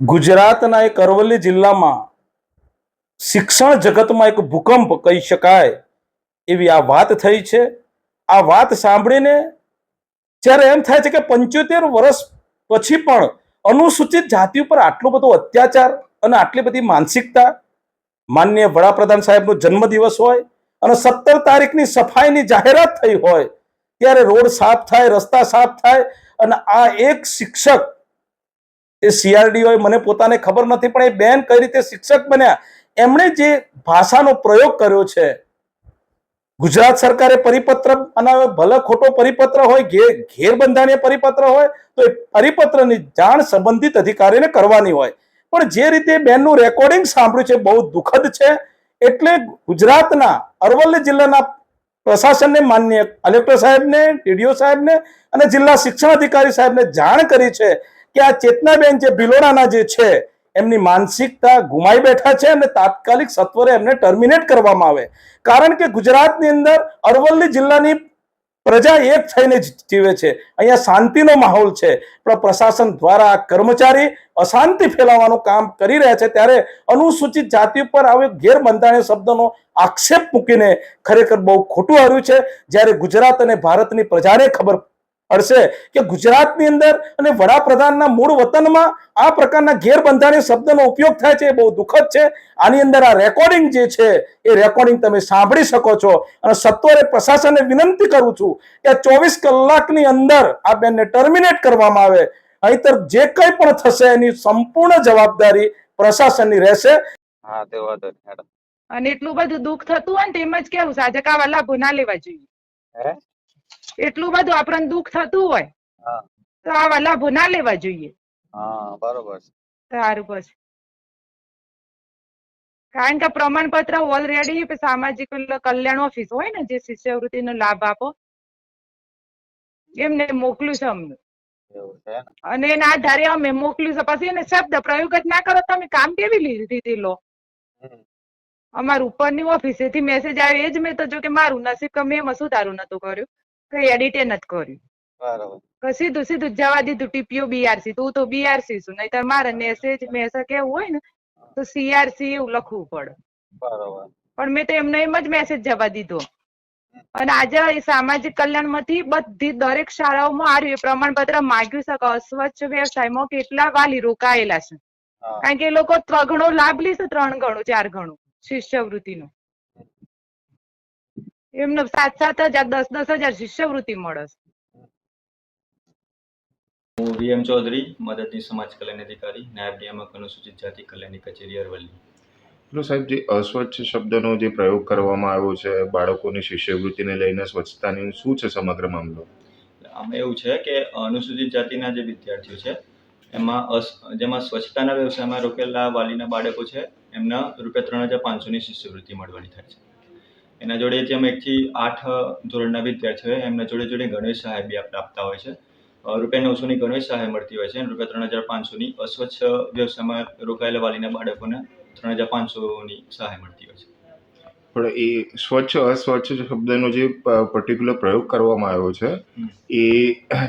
ગુજરાતના એક અરવલ્લી જિલ્લામાં શિક્ષણ જગતમાં એક ભૂકંપ કહી શકાય એવી આ વાત થઈ છે. આ વાત સાંભળીને જ્યારે એમ થાય છે કે પંચોતેર વર્ષ પછી પણ અનુસૂચિત જાતિ ઉપર આટલો બધો અત્યાચાર અને આટલી બધી માનસિકતા માન્ય વડાપ્રધાન સાહેબનો જન્મદિવસ હોય અને સત્તર તારીખની સફાઈની જાહેરાત થઈ હોય, ત્યારે રોડ સાફ થાય, રસ્તા સાફ થાય અને આ એક શિક્ષક એ સીઆરડી હોય મને પોતાને ખબર નથી, પણ એ બેન કઈ રીતે શિક્ષક બન્યા? એમણે જે ભાષાનો પ્રયોગ કર્યો છે, ગુજરાત સરકારે પરિપત્ર બનાવ્યો, ભલે ખોટો પરિપત્ર હોય, ઘેર બંધારણીય પરિપત્ર હોય, તો એ પરિપત્રની જાણ સંબંધિત અધિકારીને કરવાની હોય. પણ જે રીતે બેનનું રેકોર્ડિંગ સાંભળ્યું છે, બહુ દુઃખદ છે, એટલે ગુજરાતના, અરવલ્લી જિલ્લાના પ્રશાસનને માન્ય કલેક્ટર સાહેબને ટીડીઓ સાહેબને અને જિલ્લા શિક્ષણ અધિકારી સાહેબને જાણ કરી છે કે આ ચેતનાબેન જે ભિલોડાના જે છે, એમની માનસિકતા ગુમાઈ બેઠા છે અને તાત્કાલિક સત્વરે એમને ટર્મિનેટ કરવામાં આવે. કારણ કે ગુજરાતની અંદર અરવલ્લી જિલ્લાની પ્રજા એક થઈને જીવે છે. અહીંયા શાંતિનો માહોલ છે. પણ પ્રશાસન દ્વારા કર્મચારી અશાંતિ ફેલાવવાનું કામ કરી રહ્યા છે. ત્યારે અનુસૂચિત જાતિ પર આવે ગેરબંધારણીય શબ્દનો આક્ષેપ મૂકીને ખરેખર બહુ ખોટું હાર્યું છે. જ્યારે ગુજરાત અને ભારતની પ્રજાને ખબર પડશે કે ગુજરાતની અંદર અને વડાપ્રધાનના મૂળ વતનમાં આ પ્રકારના ગેરબંધારણીય શબ્દનો ઉપયોગ થાય છે એ બહુ દુઃખદ છે. આની અંદર આ રેકોર્ડિંગ જે છે એ રેકોર્ડિંગ તમે સાંભળી શકો છો. અને સત્વરે પ્રશાસનને વિનંતી કરું છું કે ચોવીસ કલાકની અંદર આ બેનને ટર્મિનેટ કરવામાં આવે. અહીંતર જે કંઈ પણ થશે એની સંપૂર્ણ જવાબદારી પ્રશાસનની રહેશે. હા તે વાત અને એટલું બધું દુઃખ થતું હોય ને તો જ કેવું સાજકા વાલા ગુના ના લેવા જોઈએ? હે? એટલું બધું આપણને દુઃખ થતું હોય તો આવા લાભો ના લેવા જોઈએ. હા બરોબર સારું પછી કારણ કે પ્રમાણપત્ર ઓલરેડી સામાજિક કલ્યાણ ઓફિસ હોય ને જે શિષ્યવૃત્તિનો લાભ આપો એમને મોકલું છે અમને. ને? અને એના આધારે અમે મોકલ્યું છે. પછી એને શબ્દ પ્રયોગ જ ના કરો તમે કામ કેવી રીતે લો. અમારું ઉપરની ઓફિસેથી મેસેજ આવ્યો એ જ મેં તો જો કે મારું નસીબ કમે એમાં સુધારું નતું કર્યું. કઈ એડિટે નથી કર્યું. બરાબર. કે સીધું સીધું જવા દીધું ટીપીઓ બીઆરસી તું તો બીઆરસી છું નહીતર મારે મેસેજ મેસેજ કેવું હોય ને તો સીઆરસી એવું લખવું પડે. બરાબર. પણ મેં તો એમને એમ જ મેસેજ જવા દીધો. અને આજે સામાજિક કલ્યાણમાંથી બધી દરેક શાળાઓમાં આ પ્રમાણપત્ર માગ્યું છે કે અસ્વચ્છ વ્યવસાયમાં કેટલા વાલી રોકાયેલા છે. કારણ કે એ લોકો ત્રણ ગણો લાભ લેશે ત્રણ ગણું ચાર ગણું શિષ્યવૃત્તિનો. એમને સાત સાત હજાર દસ દસ હજાર શિષ્યવૃત્તિ મળે છે. હું વીએમ ચૌધરી મદદની સમાજ કલ્યાણ અધિકારી નાયબ નિયામક અનુસૂચિત જાતિ કલ્યાણની કચેરી અરવલ્લી. પેલો સાહેબ જે અસ્વચ્છ શબ્દનો જે પ્રયોગ કરવામાં આવ્યો છે બાળકોની શિષ્યવૃત્તિને લઈને સ્વચ્છતાની શું છે સમગ્ર મામલો? આમાં એવું છે કે અનુસૂચિત જાતિના જે વિદ્યાર્થીઓ છે એમાં જેમાં સ્વચ્છતાના વ્યવસાયમાં રોકેલા વાલીના બાળકો છે એમના રૂપિયા ત્રણ હજાર પાંચસોની શિષ્યવૃત્તિ મળવાની થાય છે. એના જોડે જેમ એકથી આઠ ધોરણના વિદ્યાર્થીઓ હોય એમના જોડે જોડે ગણેશ સહાય બી આપણે આપતા હોય છે. રૂપિયા નવસોની ગણેશ સહાય મળતી હોય છે અને રૂપિયા ત્રણ હજાર પાંચસોની અસ્વચ્છ વ્યવસાયમાં રોકાયેલા વાલીના બાળકોને ત્રણ હજાર પાંચસોની સહાય મળતી હોય છે. પણ એ સ્વચ્છ અસ્વચ્છ શબ્દનો જે પર્ટિક્યુલર પ્રયોગ કરવામાં આવ્યો છે એ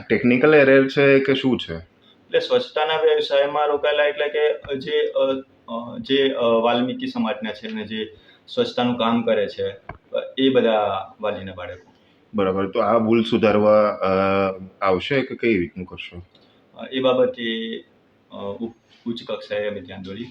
ટેકનિકલ એરર છે કે શું છે? એટલે સ્વચ્છતાના વ્યવસાયમાં રોકાયેલા એટલે કે જે જે વાલ્મીકી સમાજના છે અને જે સ્વચ્છતાનું કામ કરે છે એ બધા વાલીના બાળકો. બરાબર. તો આ ભૂલ સુધારવા આવશે કે કઈ રીતનું કરશો? એ બાબતે ઉચ્ચ કક્ષાએ અમે ધ્યાન દોરી